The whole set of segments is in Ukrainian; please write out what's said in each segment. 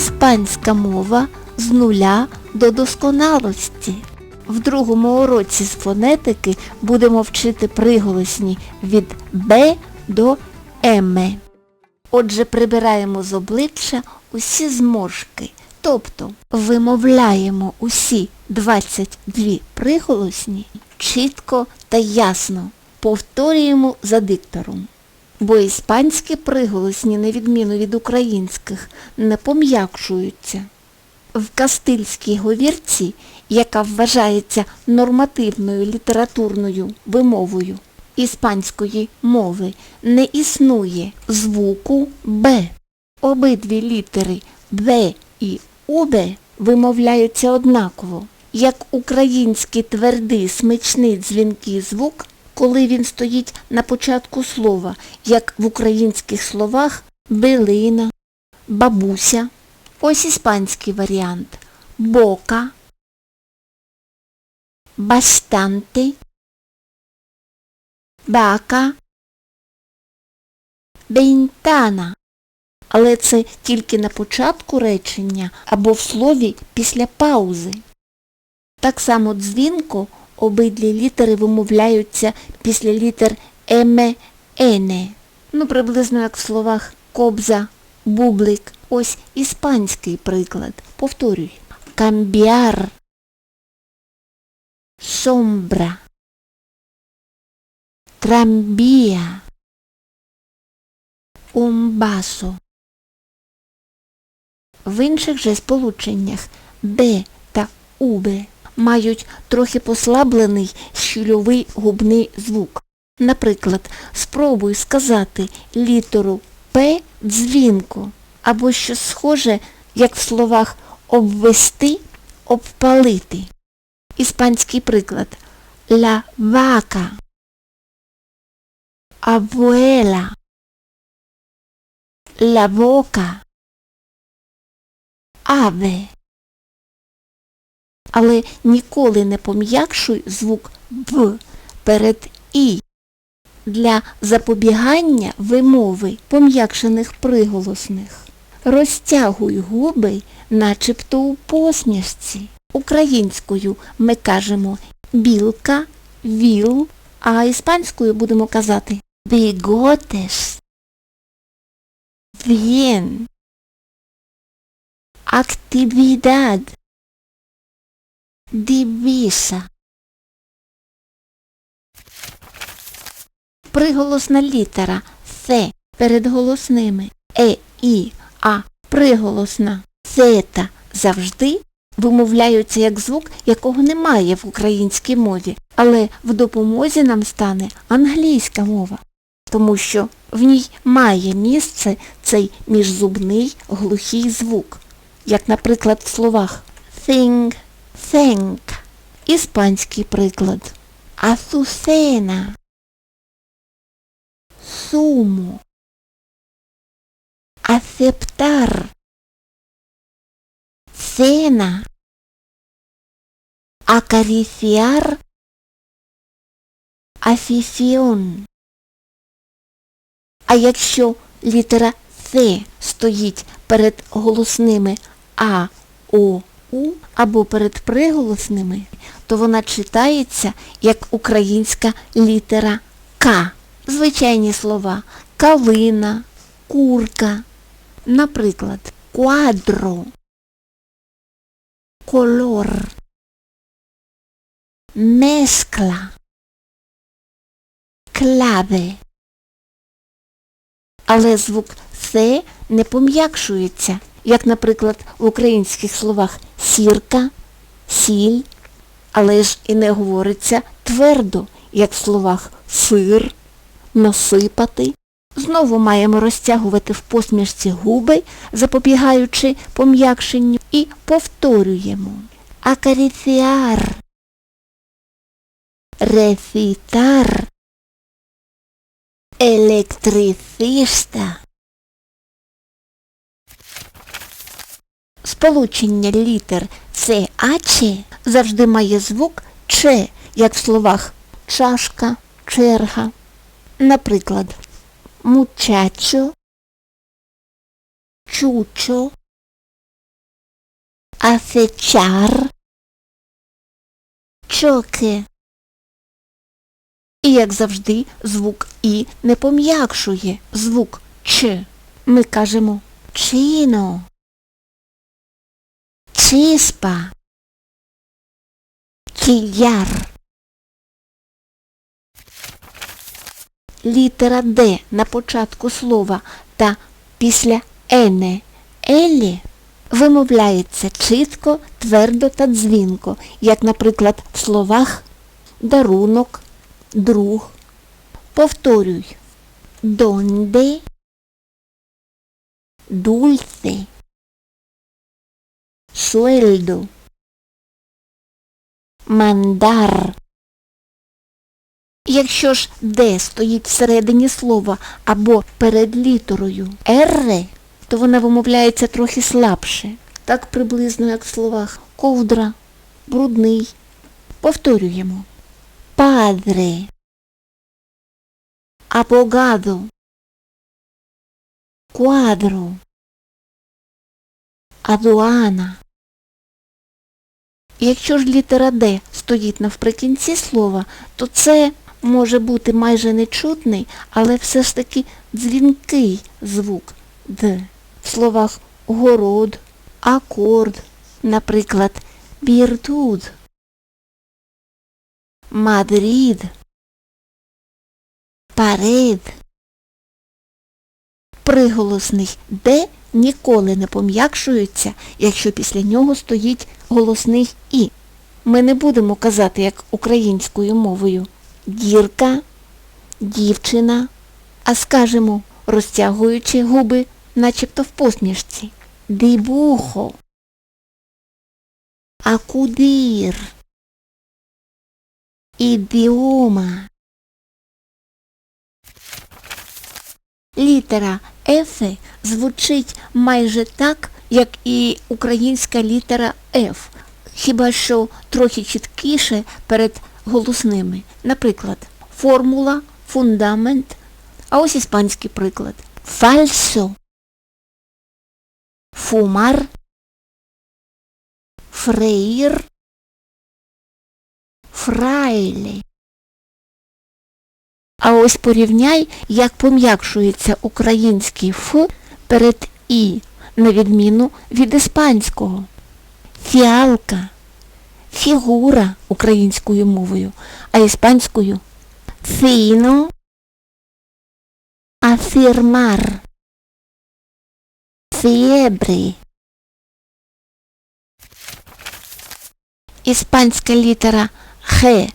Іспанська мова з нуля до досконалості. В другому уроці з фонетики будемо вчити приголосні від Б до М. Отже, прибираємо з обличчя усі зморшки, тобто вимовляємо усі 22 приголосні чітко та ясно. Повторюємо за диктором. Бо іспанські приголосні, на відміну від українських, не пом'якшуються. В кастильській говірці, яка вважається нормативною літературною вимовою іспанської мови, не існує звуку Б. Обидві літери Б і УБ вимовляються однаково, як український твердий смичний дзвінкий звук, коли він стоїть на початку слова, як в українських словах билина, бабуся. Ось іспанський варіант бока, бастанте, бака, бейнтана. Але це тільки на початку речення або в слові після паузи. Так само дзвінко обидві літери вимовляються після літер еме, ене. Ну, приблизно як в словах кобза, бублик. Ось іспанський приклад. Повторюй. Камбіар. Сомбра. Трамбія. Умбасо. В інших же сполученнях Б та УБ мають трохи послаблений щільовий губний звук. Наприклад, спробуй сказати літеру П дзвінко, або щось схоже, як в словах обвести, обпалити. Іспанський приклад La vaca. Abuela. La boca. Аве. Але ніколи не пом'якшуй звук Б перед І для запобігання вимови пом'якшених приголосних. Розтягуй губи, начебто у посмішці. Українською ми кажемо білка, віл, а іспанською будемо казати біготеш. Bien. Actividad. Divisa. Приголосна літера С перед голосними. Е, І, А. Приголосна Зета завжди вимовляються як звук, якого немає в українській мові, але в допомозі нам стане англійська мова тому що в ній має місце цей міжзубний глухий звук, як, наприклад, в словах think, think. Іспанський приклад. Асусена. Сумо. Aceptar. Cena. Acariciar. Afición. А якщо літера С стоїть перед голосними А, О, У або перед приголосними, то вона читається як українська літера К. Звичайні слова калина, курка. Наприклад, квадро, колор, мескла, клаве але звук С не пом'якшується, як, наприклад, в українських словах сірка, сіль, але ж і не говориться твердо, як в словах сир, насипати. Знову маємо розтягувати в посмішці губи, запобігаючи пом'якшенню, і повторюємо. Акаріціар. Рефітар. Електрифіста. Сполучення літер ЦАЧ завжди має звук Ч, як в словах чашка, черга. Наприклад, мучачо, чучо, Acechar. Чоки. І, як завжди, звук І не пом'якшує звук Ч. Ми кажемо чино, чиспа, кільяр. Літера Д на початку слова та після ене елі вимовляється чітко, твердо та дзвінко, як, наприклад, в словах дарунок, друг. Повторюй. Донде, dulce, sueldo, мандар. Якщо ж «де» стоїть всередині слова або перед літерою «р», то вона вимовляється трохи слабше, так приблизно, як в словах ковдра, брудний. Повторюємо. Падре, абогадо, квадро, адуана. Якщо ж літера Д стоїть навприкінці слова, то це може бути майже нечутний, але все ж таки дзвінкий звук Д. В словах город, акорд, наприклад, біртуд, Мадрид, парид. Приголосний Д ніколи не пом'якшується, якщо після нього стоїть голосний І. Ми не будемо казати, як українською мовою дірка, дівчина, а скажемо, розтягуючи губи, начебто в посмішці. Дибухо. Акудир. Ідіома. Літера Ф звучить майже так, як і українська літера Ф, хіба що трохи чіткіше перед голосними. Наприклад, формула, фундамент, а ось іспанський приклад. Фальсо, фумар, фреїр, фрайлі. А ось порівняй, як пом'якшується український Ф перед І, на відміну від іспанського. Фіалка, фігура українською мовою, а іспанською фіно, афірмар, фієбрі. Іспанська літера Х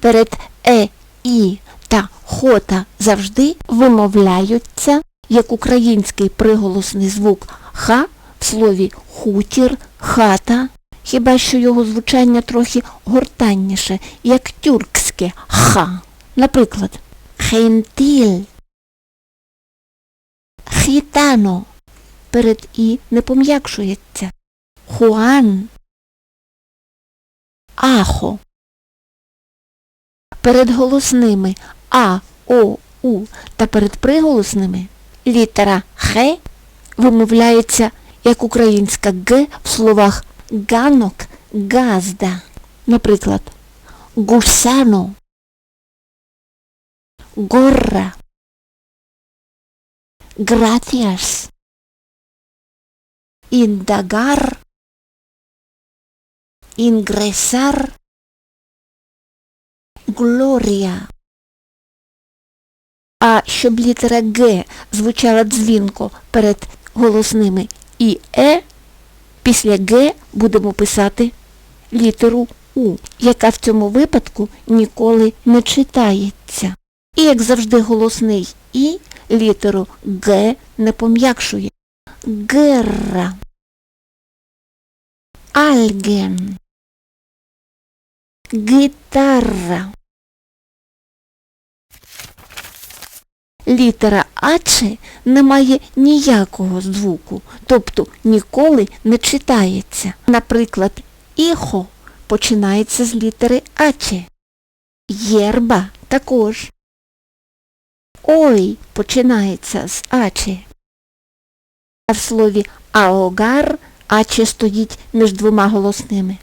перед Е, І та хота завжди вимовляються як український приголосний звук Х в слові хутір, хата, хіба що його звучання трохи гортанніше, як тюркське ха. Наприклад, хентіль, хітано перед і не пом'якшується. Хуан, ахо. Перед голосними А, О, У та перед приголосними літера Х вимовляється як українська Г в словах ганок, газда. Наприклад, гусано, горра, гратіас, індагар, інгресар, глорія. А щоб літера Г звучала дзвінко перед голосними і Е, після Г будемо писати літеру У, яка в цьому випадку ніколи не читається. І, як завжди, голосний І літеру Г не пом'якшує. Герра. Альген. Гітара. Літера Аче не має ніякого звуку, тобто ніколи не читається. Наприклад, іхо починається з літери Аче. Єрба також. Ой починається з Аче. А в слові аогар а чи стоїть між двома голосними.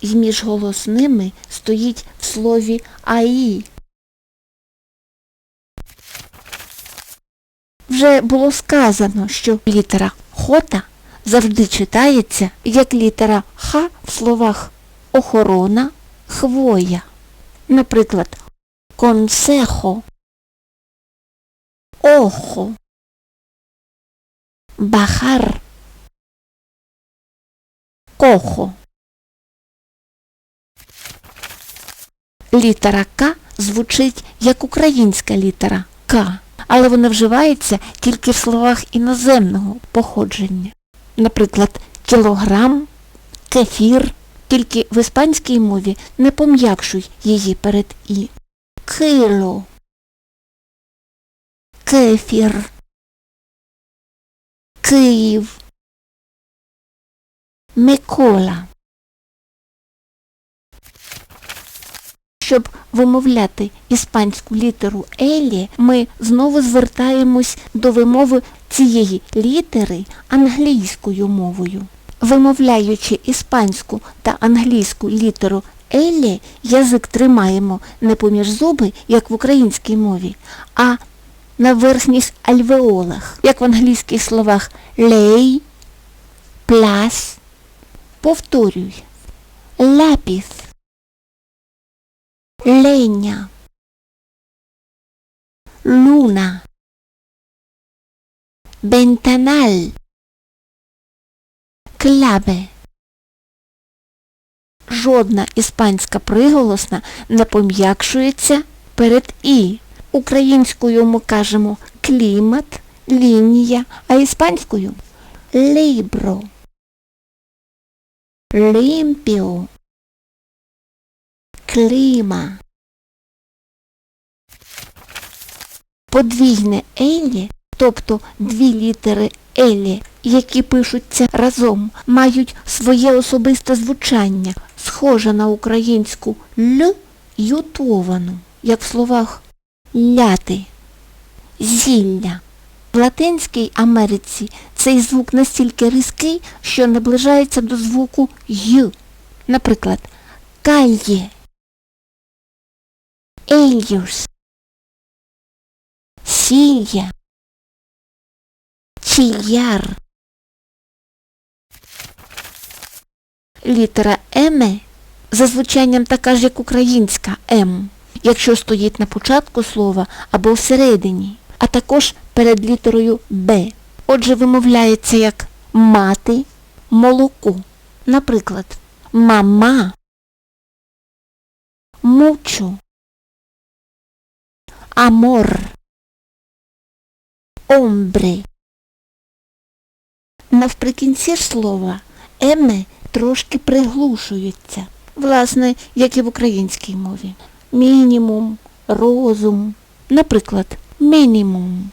І між голосними стоїть в слові АІ. Вже було сказано, що літера хота завжди читається як літера Х в словах охорона, хвоя. Наприклад, консехо, охо, бахар, кохо. Літера К звучить як українська літера К, але вона вживається тільки в словах іноземного походження. Наприклад, кілограм, кефір, тільки в іспанській мові не пом'якшуй її перед і. Кило, кефір, Київ, Микола. Щоб вимовляти іспанську літеру Елі, ми знову звертаємось до вимови цієї літери англійською мовою. Вимовляючи іспанську та англійську літеру Елі, язик тримаємо не поміж зуби, як в українській мові, а на верхніх альвеолах, як в англійських словах лей, пляс. Повторюй. Lápiz. Leña. Luna. Ventanal. Clave. Жодна іспанська приголосна не пом'якшується перед і. Українською ми кажемо клімат, лінія, а іспанською лібро. Limpio. Кліма. Подвійне елі, тобто дві літери елі, які пишуться разом, мають своє особисте звучання, схоже на українську л ютовану, як в словах ляти, зілля. В Латинській Америці цей звук настільки різкий, що наближається до звуку й. Наприклад, кальє, ельюс, сілля, чияр. Літера еме за звучанням така ж, як українська ем, якщо стоїть на початку слова або всередині, а також перед літерою Б. Отже, вимовляється як мати, молоко. Наприклад, мама, мучу, амор, омбре. Навприкінці слова еме трошки приглушуються, власне, як і в українській мові. Мінімум, розум, наприклад, мінімум,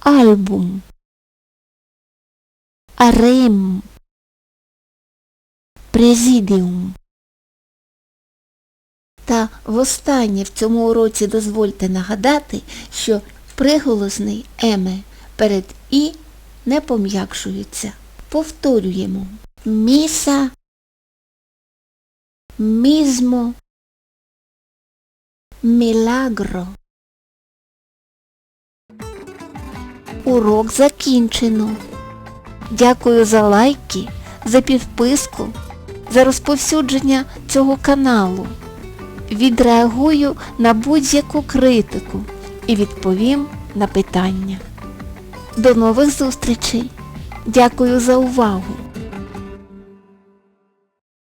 альбум, арем, президіум. Та востаннє в цьому уроці дозвольте нагадати, що приголосний еме перед і не пом'якшується. Повторюємо. Міса, мізмо, мілагро. Урок закінчено. Дякую за лайки, за підписку, за розповсюдження цього каналу. Відреагую на будь-яку критику і відповім на питання. До нових зустрічей! Дякую за увагу!